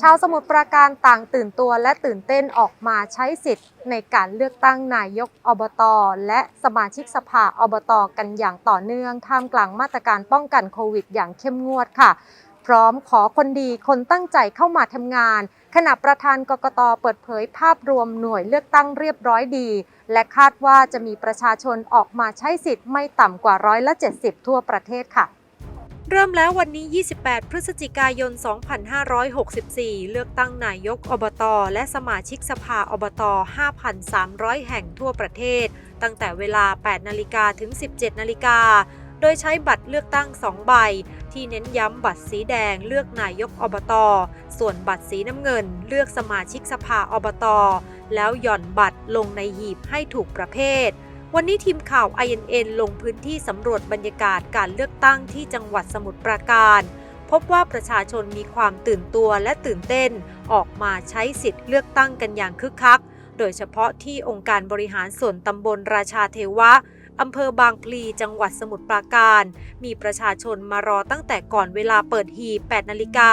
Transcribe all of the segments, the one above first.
ชาวสมุทรปราการต่างตื่นตัวและตื่นเต้นออกมาใช้สิทธิ์ในการเลือกตั้งนายกอบต และสมาชิกสภาอบต กันอย่างต่อเนื่องท่ามกลางมาตรการป้องกันโควิดอย่างเข้มงวดค่ะ พร้อมขอคนดีคนตั้งใจเข้ามาทำงาน ขณะประธานกกตเปิดเผยภาพรวมหน่วยเลือกตั้งเรียบร้อยดี และคาดว่าจะมีประชาชนออกมาใช้สิทธิ์ไม่ต่ำกว่าร้อยละ 70 ทั่วประเทศค่ะ เริ่มแล้ววันนี้ 28 พฤศจิกายน 2564 เลือกตั้งนายกอบต และสมาชิกสภาอบต 5,300 แห่งทั่วประเทศ ตั้งแต่เวลา 8 นาฬิกาถึง 17 นาฬิกา โดยใช้บัตรเลือกตั้ง 2 ใบ ที่เน้นย้ำบัตรสีแดงเลือกนายกอบต ส่วนบัตรสีน้ำเงิน เลือกสมาชิกสภาอบต แล้วหย่อนบัตรลงในหีบให้ถูกประเภท วันนี้ทีมข่าว INN ลงพื้นที่สำรวจบรรยากาศการเลือกตั้งที่จังหวัดสมุทรปราการ พบว่าประชาชนมีความตื่นตัวและตื่นเต้น ออกมาใช้สิทธิ์เลือกตั้งกันอย่างคึกคัก โดยเฉพาะที่องค์การบริหารส่วนตำบลราชาเทวะ อำเภอบางพลีจังหวัดสมุทรปราการ มีประชาชนมารอตั้งแต่ก่อนเวลาเปิดหีบ8นาฬิกา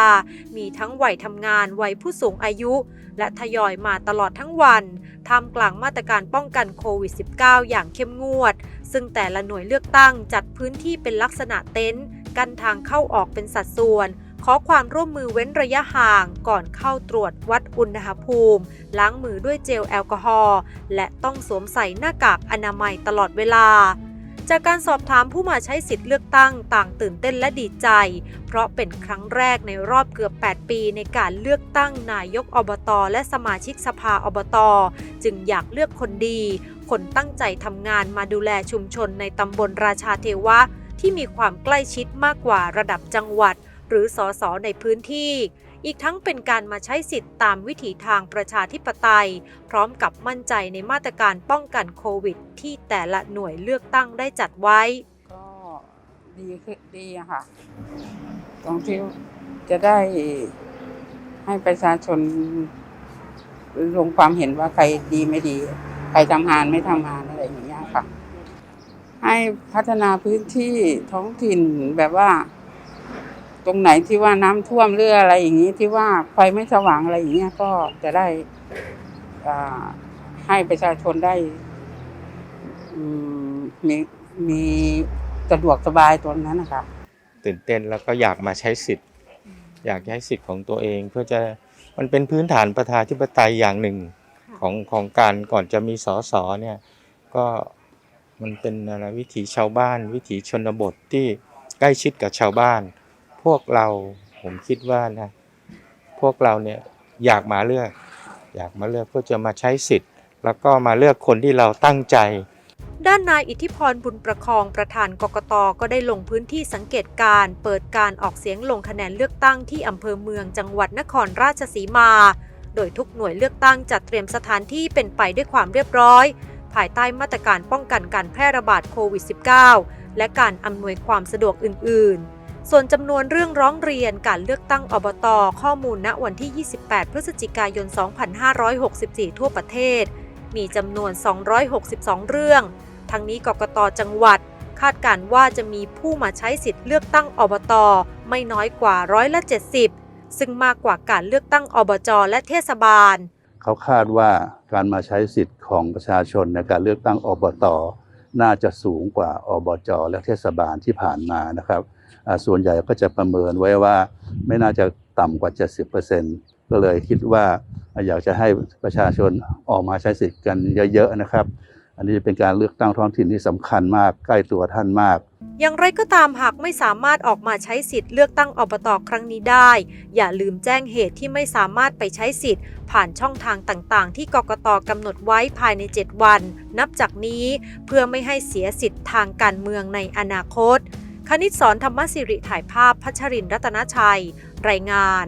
มีทั้งวัยทำงานวัยผู้สูงอายุ และทยอยมาตลอดทั้งวันท่ามกลางมาตรการป้องกันโควิด -19 อย่างเข้มงวด ซึ่งแต่ละหน่วยเลือกตั้งจัดพื้นที่เป็นลักษณะเต็นท์กั้นทางเข้าออกเป็นสัดส่วน ขอความร่วมมือเว้นระยะห่างก่อนเข้าตรวจวัดอุณหภูมิ ล้างมือด้วยเจลแอลกอฮอล์และต้องสวมใส่หน้ากากอนามัยตลอดเวลา จากการสอบถามผู้มาใช้สิทธิ์เลือกตั้งต่างตื่นเต้นและดีใจ เพราะเป็นครั้งแรกในรอบเกือบ 8 ปีในการเลือกตั้งนายกอบต และสมาชิกสภาอบต จึงอยากเลือกคนดี คนตั้งใจทำงานมาดูแลชุมชนในตำบลราชาเทวะ ที่มีความใกล้ชิดมากกว่าระดับจังหวัด หรือสอสอในพื้นที่ อีกทั้งเป็นการมาใช้สิทธิ์ตามวิถีทางประชาธิปไตย พร้อมกับมั่นใจในมาตรการป้องกันโควิด ที่แต่ละหน่วยเลือกตั้งได้จัดไว้ ก็ดีขึ้นดีอะค่ะ ตรงที่จะได้ให้ประชาชนลงความเห็นว่าใครดีไม่ดี ใครทำงานไม่ทำงานอะไรอย่างเงี้ยค่ะ ให้พัฒนาพื้นที่ท้องถิ่นแบบว่า ตรงไหนที่ว่าน้ำท่วมเรืออะไรอย่างนี้ที่ว่าไฟไม่สว่างอะไรอย่างเงี้ยก็จะได้อ่าให้ประชาชนได้อืมมีมีสะดวกสบายตรงนั้นนะคะตื่นเต้นแล้วก็อยากมาใช้สิทธิ์ อยากใช้สิทธิ์ของตัวเอง เพื่อจะมันเป็นพื้นฐานประชาธิปไตยอย่างหนึ่งค่ะของของการก่อนจะมีสสเนี่ยก็มันเป็นอะไรวิถีชาวบ้าน วิถีชนบทที่ใกล้ชิดกับชาวบ้าน พวกเราผมคิดว่านะ พวกเราเนี่ยอยากมาเลือก อยากมาเลือกเพื่อจะมาใช้สิทธิ์ แล้วก็มาเลือกคนที่เราตั้งใจ ด้านนายอิทธิพรบุญประคองประธานกกตก็ได้ลงพื้นที่สังเกตการเปิดการออกเสียงลงคะแนนเลือกตั้งที่อำเภอเมืองจังหวัดนครราชสีมา โดยทุกหน่วยเลือกตั้งจัดเตรียมสถานที่เป็นไปด้วยความเรียบร้อย ภายใต้มาตรการป้องกันการแพร่ระบาดโควิด -19 และการอำนวยความสะดวกอื่น ๆ ส่วนจำนวนเรื่องร้องเรียนการเลือกตั้งอบต ข้อมูลณวันที่ 28 พฤศจิกายน 2564 ทั่วประเทศ มีจำนวน 262 เรื่อง ทั้งนี้กกตจังหวัด คาดการว่าจะมีผู้มาใช้สิทธิ์เลือกตั้งอบต ไม่น้อยกว่าร้อยละ70 ซึ่งมากกว่าการเลือกตั้งอบจและเทศบาล เขาคาดว่าการมาใช้สิทธิ์ของประชาชนในการเลือกตั้งอบต น่าจะสูงกว่าอบจและเทศบาลที่ผ่านมานะครับ ส่วนใหญ่ก็จะประเมินไว้ว่าไม่น่าจะต่ำกว่า 70%ก็เลยคิดว่าอยากจะให้ประชาชนออกมาใช้สิทธิ์กันเยอะๆนะครับ อันนี้เป็นการเลือกตั้งท้องถิ่นที่สำคัญมากใกล้ตัวท่านมาก อย่างไรก็ตามหากไม่สามารถออกมาใช้สิทธิ์เลือกตั้งอบตครั้งนี้ได้ อย่าลืมแจ้งเหตุที่ไม่สามารถไปใช้สิทธิ์ ผ่านช่องทางต่างๆ ที่กกตกำหนดไว้ภายใน 7 วัน นับจากนี้เพื่อไม่ให้เสียสิทธิ์ทางการเมืองในอนาคต คณิตสอนธรรมสิริถ่ายภาพพัชรินร์รัตนชัย รายงาน